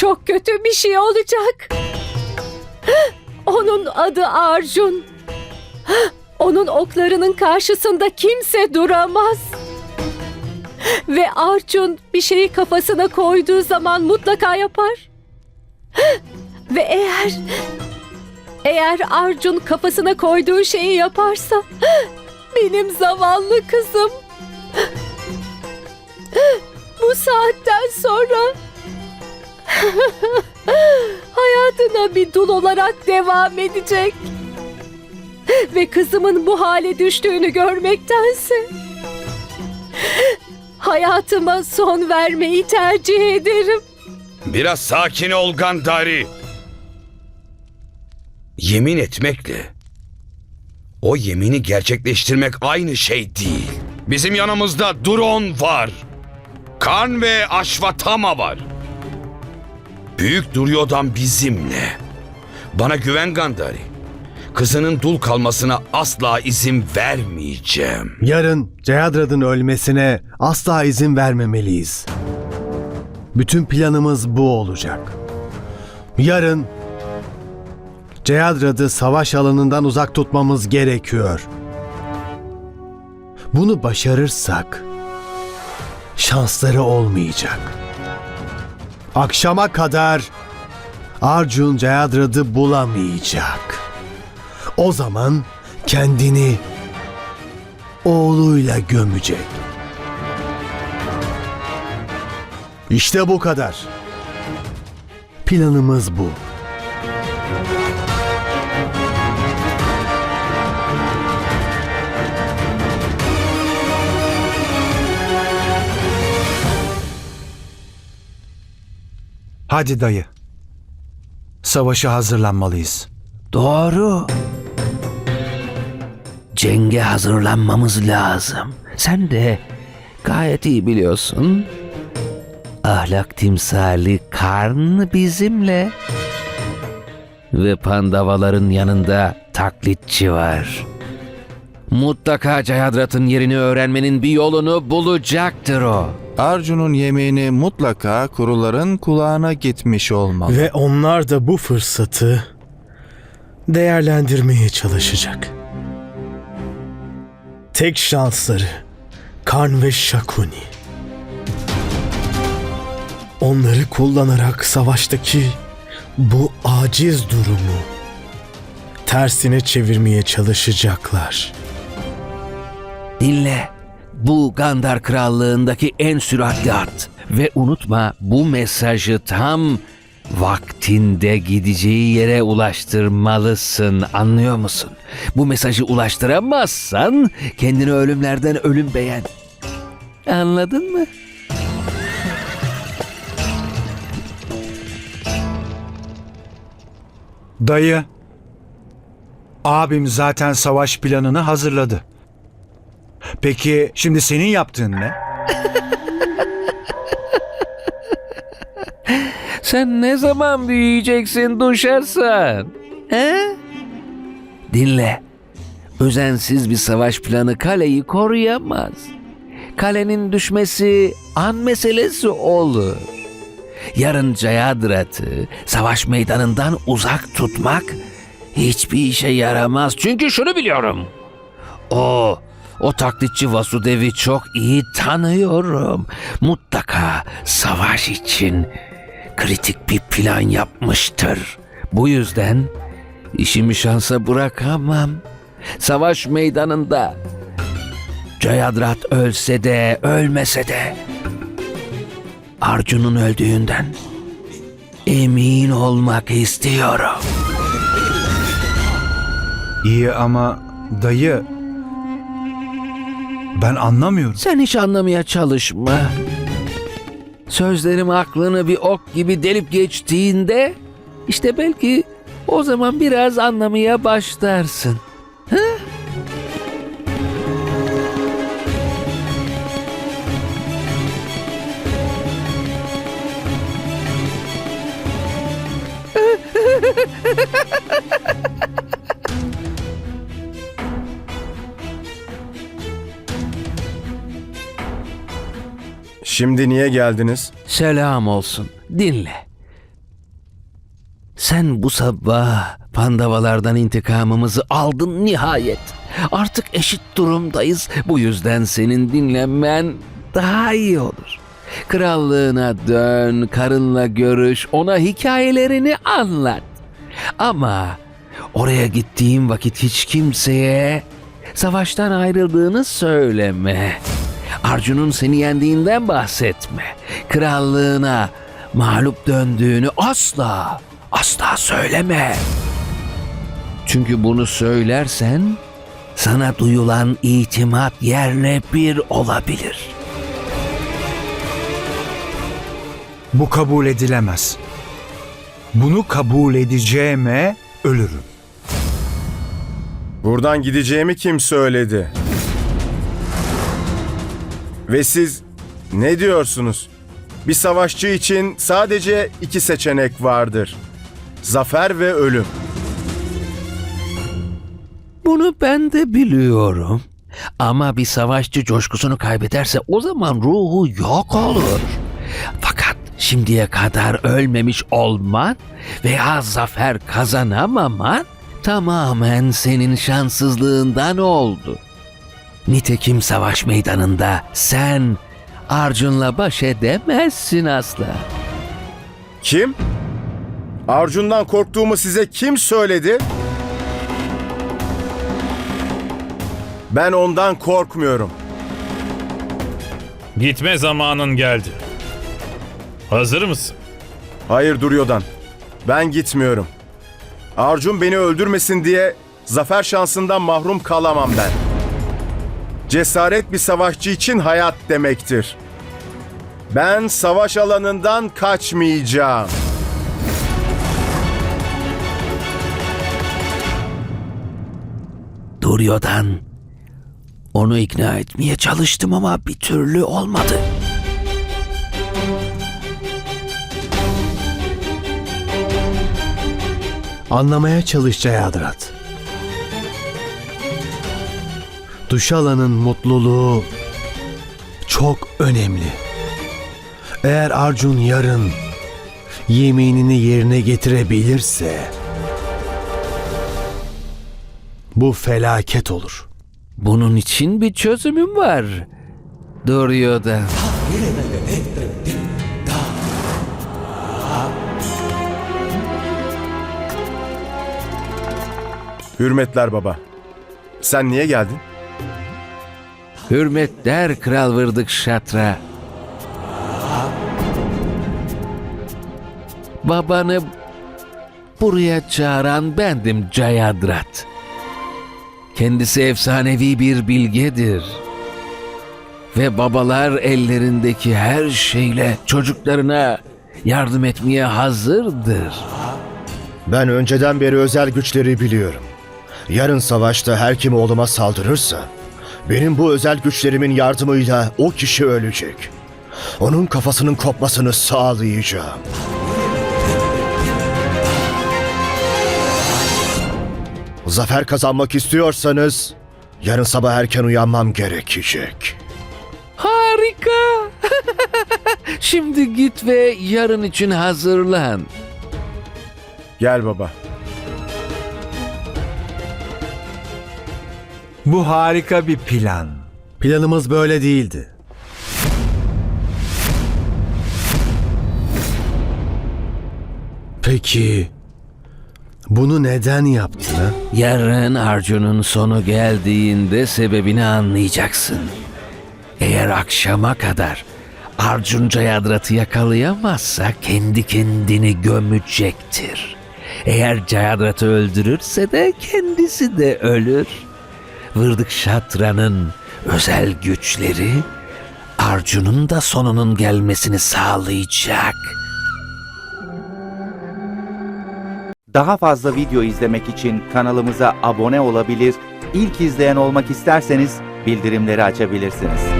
çok kötü bir şey olacak. Onun adı Arjun. Onun oklarının karşısında kimse duramaz. Ve Arjun bir şeyi kafasına koyduğu zaman mutlaka yapar. Ve eğer eğer Arjun kafasına koyduğu şeyi yaparsa benim zavallı kızım bu saatten sonra hayatına bir dul olarak devam edecek. Ve kızımın bu hale düştüğünü görmektense hayatıma son vermeyi tercih ederim. Biraz sakin ol Gandari. Yemin etmekle o yemini gerçekleştirmek aynı şey değil. Bizim yanımızda Duron var. Kan ve Aşvatama var. Büyük Duryodhan bizimle. Bana güven Gandari. Kızının dul kalmasına asla izin vermeyeceğim. Yarın Ceyadrad'ın ölmesine asla izin vermemeliyiz. Bütün planımız bu olacak. Yarın Ceyadrad'ı savaş alanından uzak tutmamız gerekiyor. Bunu başarırsak şansları olmayacak. Akşama kadar Arjun Ceyadrad'ı bulamayacak. O zaman kendini oğluyla gömecek. İşte bu kadar. Planımız bu. Hadi dayı. Savaşa hazırlanmalıyız. Doğru. Cenge hazırlanmamız lazım. Sen de gayet iyi biliyorsun. Ahlak timsali Karn bizimle. Ve pandavaların yanında taklitçi var. Mutlaka Cayadrat'ın yerini öğrenmenin bir yolunu bulacaktır o. Arjun'un yemeğini mutlaka kuruların kulağına gitmiş olmalı. Ve onlar da bu fırsatı değerlendirmeye çalışacak. Tek şansları Karn ve Shakuni. Onları kullanarak savaştaki bu aciz durumu tersine çevirmeye çalışacaklar. Dinle. Bu Gandar Krallığındaki en süratli at. Ve unutma bu mesajı tam vaktinde gideceği yere ulaştırmalısın. Anlıyor musun? Bu mesajı ulaştıramazsan kendini ölümlerden ölüm beğen. Anladın mı? Dayı. Abim zaten savaş planını hazırladı. Peki şimdi senin yaptığın ne? Sen ne zaman büyüyeceksin Duşarsan? He? Dinle. Özensiz bir savaş planı kaleyi koruyamaz. Kalenin düşmesi an meselesi olur. Yarın Cayadrat'ı savaş meydanından uzak tutmak hiçbir işe yaramaz. Çünkü şunu biliyorum. O, o taklitçi Vasudev'i çok iyi tanıyorum. Mutlaka savaş için kritik bir plan yapmıştır. Bu yüzden işimi şansa bırakamam. Savaş meydanında Cayadrat ölse de ölmese de Arjun'un öldüğünden emin olmak istiyorum. İyi ama dayı ben anlamıyorum. Sen hiç anlamaya çalışma. Sözlerim aklını bir ok gibi delip geçtiğinde işte belki o zaman biraz anlamaya başlarsın. Şimdi niye geldiniz? Selam olsun. Dinle. Sen bu sabah pandavalardan intikamımızı aldın nihayet. Artık eşit durumdayız. Bu yüzden senin dinlenmen daha iyi olur. Krallığına dön, karınla görüş, ona hikayelerini anlat. Ama oraya gittiğim vakit hiç kimseye savaştan ayrıldığını söyleme. Arjun'un seni yendiğinden bahsetme. Krallığına mağlup döndüğünü asla, asla söyleme. Çünkü bunu söylersen sana duyulan itimat yerle bir olabilir. Bu kabul edilemez. Bunu kabul edeceğime ölürüm. Buradan gideceğimi kim söyledi? Ve siz ne diyorsunuz? Bir savaşçı için sadece iki seçenek vardır. Zafer ve ölüm. Bunu ben de biliyorum. Ama bir savaşçı coşkusunu kaybederse o zaman ruhu yok olur. Fakat şimdiye kadar ölmemiş olman veya zafer kazanamaman tamamen senin şanssızlığından oldu. Nitekim savaş meydanında sen Arjun'la baş edemezsin asla. Kim? Arjun'dan korktuğumu size kim söyledi? Ben ondan korkmuyorum. Gitme zamanın geldi. Hazır mısın? Hayır Duryodhan. Ben gitmiyorum. Arjun beni öldürmesin diye zafer şansından mahrum kalamam ben. Cesaret bir savaşçı için hayat demektir. Ben savaş alanından kaçmayacağım. Duryodhan. Onu ikna etmeye çalıştım ama bir türlü olmadı. Anlamaya çalış Ceyadrat. Duşala'nın mutluluğu çok önemli. Eğer Arjun yarın yeminini yerine getirebilirse bu felaket olur. Bunun için bir çözümüm var. Duryodhan. Hürmetler baba. Sen niye geldin? Hürmet der Kral Vırdık Şatra. Babanı buraya çağıran bendim Cayadrat. Kendisi efsanevi bir bilgedir. Ve babalar ellerindeki her şeyle çocuklarına yardım etmeye hazırdır. Ben önceden beri özel güçleri biliyorum. Yarın savaşta her kim oğluma saldırırsa, benim bu özel güçlerimin yardımıyla o kişi ölecek. Onun kafasının kopmasını sağlayacağım. Zafer kazanmak istiyorsanız, yarın sabah erken uyanmam gerekecek. Harika! Şimdi git ve yarın için hazırlan. Gel baba. Bu harika bir plan. Planımız böyle değildi. Peki bunu neden yaptın ha? Yarın Arjun'un sonu geldiğinde sebebini anlayacaksın. Eğer akşama kadar Arjun Cayadrat'ı yakalayamazsa kendi kendini gömecektir. Eğer Cayadrat'ı öldürürse de kendisi de ölür. Vırdık Şatra'nın özel güçleri Arjun'un da sonunun gelmesini sağlayacak. Daha fazla video izlemek için kanalımıza abone olabilir, ilk izleyen olmak isterseniz bildirimleri açabilirsiniz.